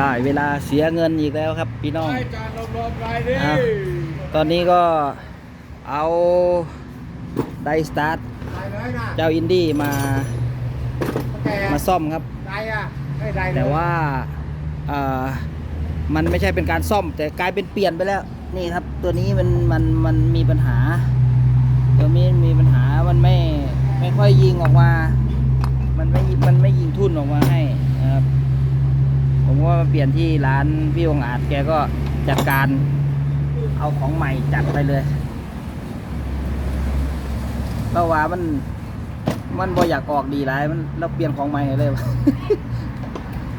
ได้เวลาเสียเงินอีกแล้วครับ พี่น้องรายการลมๆรายนี้อะตอนนี้ก็เอาไดสตาร์ทไปเลยนะเจ้าอินดี้มาแกมาซ่อมครับได้อะไม่ได้เลยแต่ว่าเอ่อมันไม่ใช่เป็นการซ่อม แต่กลายเป็นเปลี่ยนไปแล้ว นี่ครับ ตัวนี้มันมันมันมีปัญหา ตัวนี้มีปัญหามันไม่ไม่ค่อยยิงออกมา มันไม่มันไม่ยิงทุ่นออกมาให้นะครับ ผมว่ามาเปลี่ยนที่ร้านพี่องอาจแกก็จัดการเอาของใหม่จัดไปเลยเราว่ามัน มันบ่อยากออกดีไรมันเราเปลี่ยนของใหม่เลย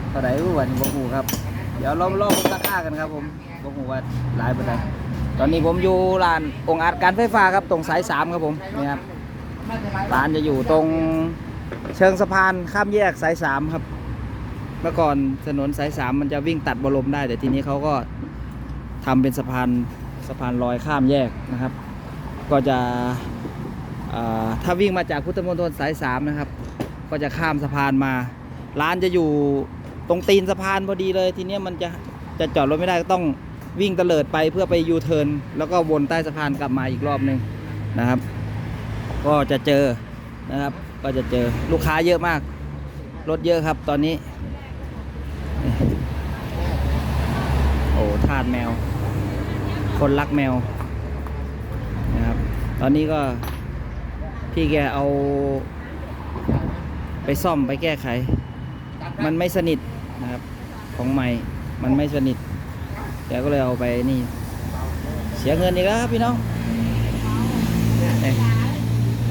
เท่าไหร่รู้วันบ่ฮู้ครับ เดี๋ยวเราลองราคากันครับ ผมบ่ฮู้ว่าหลายปานใดตอนนี้ผมอยู่ร้านองค์อาจการไฟฟ้าครับ ตรงสายสามครับผมนี่ครับร้านจะอยู่ตรงเชิงสะพานข้ามแยกสายสามครับ เมื่อก่อนถนนสายสามมันจะวิ่งตัดบรมได้ แต่ทีนี้เขาก็ทำเป็นสะพานสะพานลอยข้ามแยกนะครับ ก็จะถ้าวิ่งมาจากพุทธมณฑลสายสามนะครับ ก็จะข้ามสะพานมา ร้านจะอยู่ตรงตีนสะพานพอดีเลย ทีนี้มันจะจะจอดรถไม่ได้ก็ต้องวิ่งเตลิดไปเพื่อไปยูเทิร์นแล้วก็วนใต้สะพานกลับมาอีกรอบหนึ่งนะครับ ก็จะเจอนะครับ ก็จะเจอลูกค้าเยอะมาก รถเยอะครับตอนนี้ โอ้ทาดแมว คนรักแมวนะครับ ตอนนี้ก็พี่แกเอา ไปซ่อมไปแก้ไข มันไม่สนิทนะครับ ของใหม่ มันไม่สนิทแกก็เลยเอาไปนี่ เสียเงินอีกแล้วครับพี่น้องนี่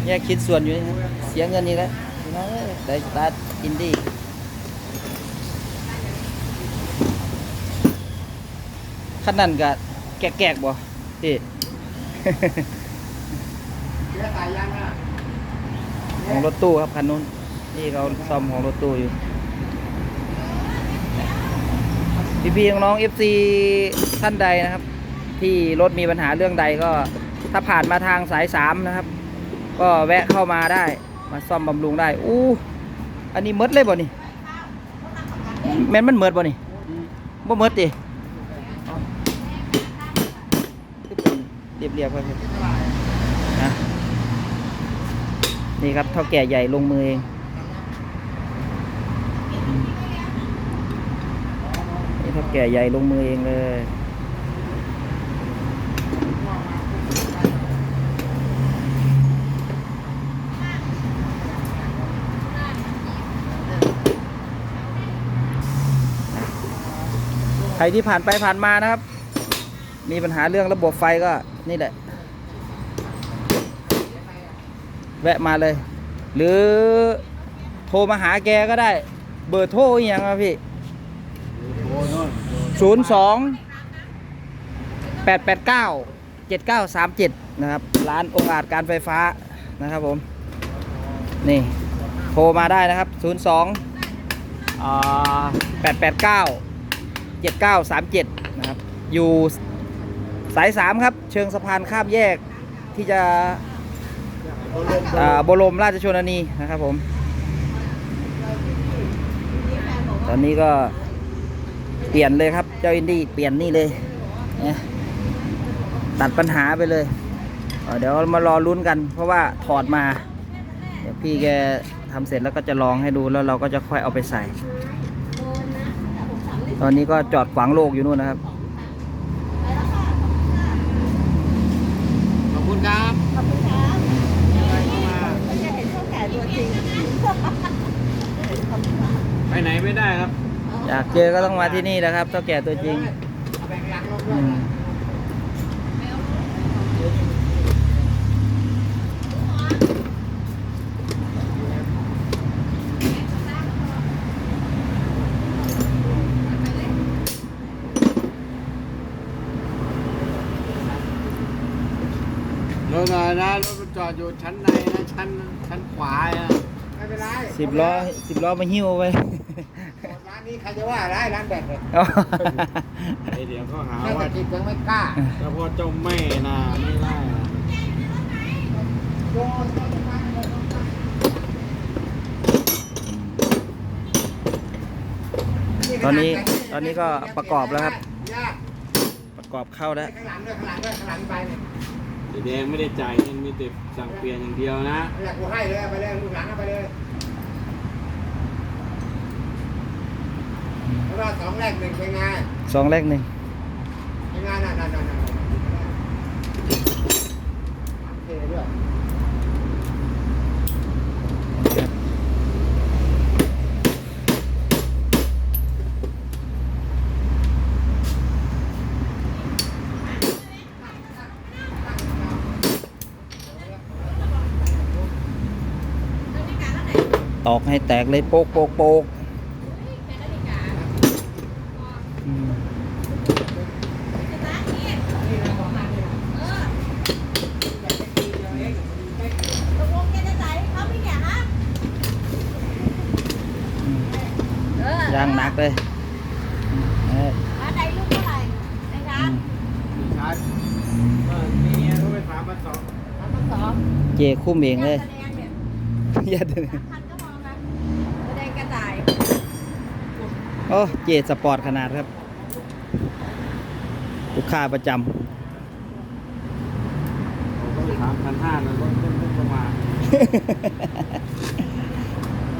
แยกคิดส่วนอยู่นี่เสียเงินอีกแล้วพี่น้องได้สตาร์ทอินดี้ ขั้นนั้นก็แกกๆบ่พี่เสียสายยังอะของรถตู้ครับคันนู้น นี่เขาซ่อมของรถตู้อยู่ พี่พี่ๆน้องเอฟซีท่านใดนะครับ ที่รถมีปัญหาเรื่องใดก็ ถ้าผ่านมาทางสายสามนะครับ ก็แวะเข้ามาได้มาซ่อมบำรุงได้ อู้ อันนี้เมดเลยบ่นี่แม่นมันเมดบ่นี่บ่เมดดิ เรียบเรียบๆครับนะนี่ครับเท่าแก่ใหญ่ลงมือเองนี่เท่าแก่ใหญ่ลงมือเองเลยใครที่ผ่านไปผ่านมานะครับ มีปัญหาเรื่องระบบไฟก็ นี่แหละ แวะมาเลย หรือโทรมาหาแกก็ได้ เบอร์โทรอหย่างครับพี่ศูนย์สองแปดแปดเก้าเจ็ดเก้าสามเจ็ดนะครับ ร้านองค์อาจการไฟฟ้านะครับผม นี่ โทรมาได้นะครับศูนย์สองแปดแปดเก้าเจ็ดเก้าสามเจ็ดนะครับ อยู่ สายสามครับ เชิงสะพานข้ามแยกที่จะอ่าบรมราชชนนีนะครับผม ตอนนี้ก็เปลี่ยนเลยครับ เจ้าอินดี้เปลี่ยนนี่เลยเนี่ยตัดปัญหาไปเลยเเดี๋ยวมารอลุ้นกัน เพราะว่าถอดมา เดี๋ยวพี่แกทำเสร็จแล้วก็จะลองให้ดูแล้วเราก็จะค่อยเอาไปใส่ ตอนนี้ก็จอดขวางโลกอยู่นู่นนะครับคุณครับ ขอบคุณครับ อะไรเข้ามา ไม่ได้เห็นช่องแก่ตัวจริง ไปไหนไม่ได้ครับ อยากเจอก็ต้องมาที่นี่นะครับเจ้าแก่ตัวจริงเอาแบ่งหลังลงอืมรถหน่อยนะรถมันจอดอยู่ชั้นในนะชั้นชั้นขวาอะไม่เป็นไรสิบล้อสิบล้อมาหิ้วไปร้าน นี้ใครจะว่าร้ายร้านแบกเลยไอเดี๋ยวก็หาแค่ว่าตะกิดยังไม่กล้าเฉพาะเจ้าแม่นะไม่ได้นะตอนนี้ขนาดแต่งตอนนี้ก็ประกอบแล้วครับ ยากประกอบเข้าแล้ว ข้างหลังด้วยข้างหลังด้วยข้างหลังไปเนี่ยไอ้แดงไม่ได้จ่ายเงินมีแต่สั่งเปลี่ยนอย่างเดียวนะนี่แหละกูให้เลยเอาไปเลยลูกหลังเอาไปเลย แล้วก็สองแรกหนึ่งเป็นไงสองแรกหนึ่งเป็นไงนั่นนั่นนั่นนั่นเคด้วยตอกให้แตกเลยโป๊กโป๊กโป๊กอืม ตกลงแกจะจ่ายให้เขาไหมเนี่ยฮะเออ ยางหนักเลยเอ้ยมาได้ลูกเท่าไหร่นะคะอืมชาร์จเออนี่ไงเขาไปถามมาสองสามพันสองเจคุ้มเองเลยแสดงเนี่ยอย่าเดินสามพันก็พอนะแสดงกระต่ายโอ้เจสปอร์ตขนาดครับ ลูกค้าประจเขาไปถามพันห้านะรถต้นๆประมาณ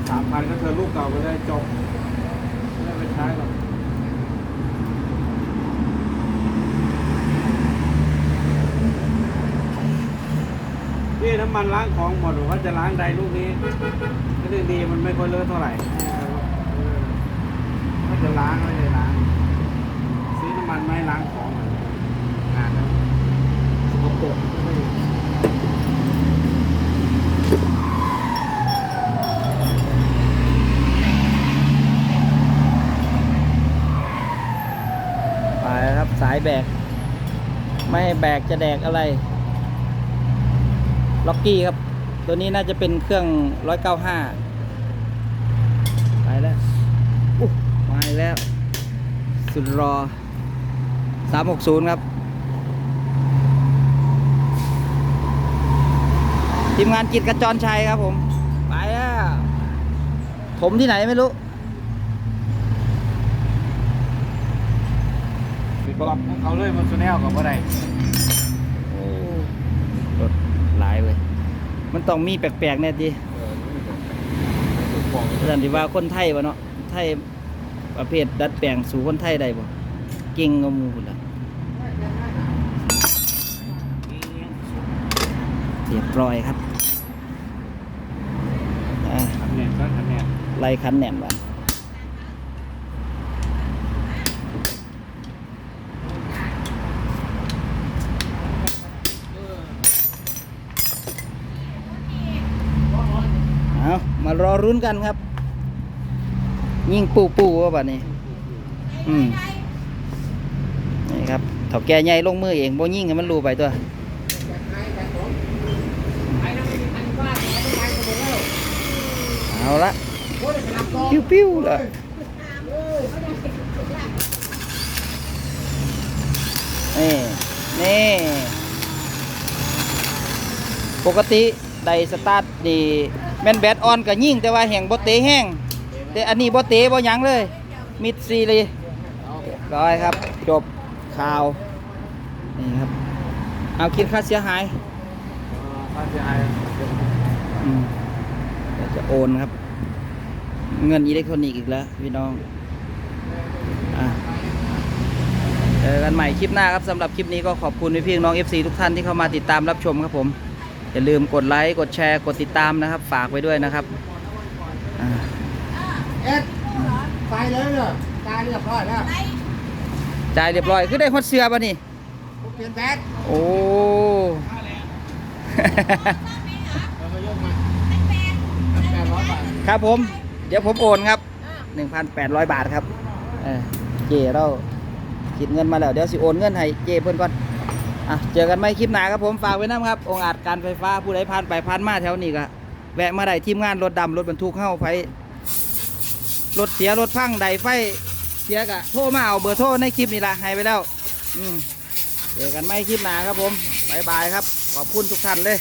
ำสามพันก็เธอลูกเก่าไปเลยจบ ไม่ได้ไปใช้หรอกนี่น้ำมันล้างของหมดหรือว่าจะล้างใดลูกนี้ก็ดีดีมันไม่ค่อยเลอะเท่าไหร่ก็จะล้างไม่ได้ล้างซื้อน้ำมันไม่ล้างของเหมือนงานแล้วสกปรกไม่ได้ ไป แบก ไม่ให้แบกจะแดกอะไรล็อกกี้ครับ ตัวนี้น่าจะเป็นเครื่อง 195 ไปแล้วอุ๊ยมาอีกแล้ว สุดรอ 360 ครับ ทีมงานกิจกระจรชัยครับผม ไปแล้ว ผมที่ไหนไม่รู้ ปิดกล่องของเขาเลยมันสแนลกับอะไรโอ้รถหลายเว้ยมันต้องมีแปลกๆแน่ทีสันติว่าคนไทยวะเนาะไทยประเภทดัดแปลงสู่คนไทยได้บ่เก่งกว่าหมูพุ่นละเรียบร้อยครับอ่าทำเนี่ยก็ทำเนี่ยไล่คันแหนมว่ะเอา มารอรุ้นกันครับ ยิ่งปูปูว่าแบัดนี้ อืมนี่ครับเถาแก่ใหญ่ลงมือเองบ่ยิ่งให้มันรูไปตัวเอาละปิ้วปิ้วๆเลยนี่นี่ปกติไดสตาร์ทนี่ แม่นแบตออนก็ยิ่งแต่ว่าแห่งบ่เตะแห้งแต่อันนี้บ่เตะบ่หยังเลย มิดซีเลยเรียบร้อยครับ จบข่าว นี่ครับ เอาคิดค่าเสียหายค่าเสียหายอืมเดี๋ยวจะโอนครับ เงินอิเล็กทรอนิกส์อีกแล้วพี่น้องอะเจอกันใหม่คลิปหน้าครับสำหรับคลิปนี้ก็ขอบคุณพี่ๆน้อง FC ทุกท่านที่เข้ามาติดตามรับชมครับผม อย่าลืมกดไลค์กดแชร์กดติดตามนะครับ ฝากไว้ด้วยนะครับอ่าเอ็ดไปเลยเหรอตายเรียบร้อยแล้วจ่ายเรียบร้อยคือได้ฮอดเสือป่ะนี่กูเปลี่ยนแบตโอ้แล้วก็ยกมาแปดร้อยบาทครับผม เดี๋ยวผมโอนครับ 1,800 บาทครับเออเจเราคิดเงินมาแล้ว เดี๋ยวสิโอนเงินให้เจเพิ่นก่อน อะเจอกันไหมคลิปหนาครับผมฝากไว้น้ำครับองค์อาจการไฟฟ้าผู้ใดผ่านไปผ่านมาแถวนี้ก็แวะมาได้ทีมงานรถดำรถบรรทุกเข้าไปรถเสียรถพังใดไฟเสียกะโทรมาเอาเบอร์โทรในคลิปนี่ละให้ไปแล้ว อืมเจอกันไหมคลิปหนาครับผมบายบายครับ ขอบคุณทุกท่านเลย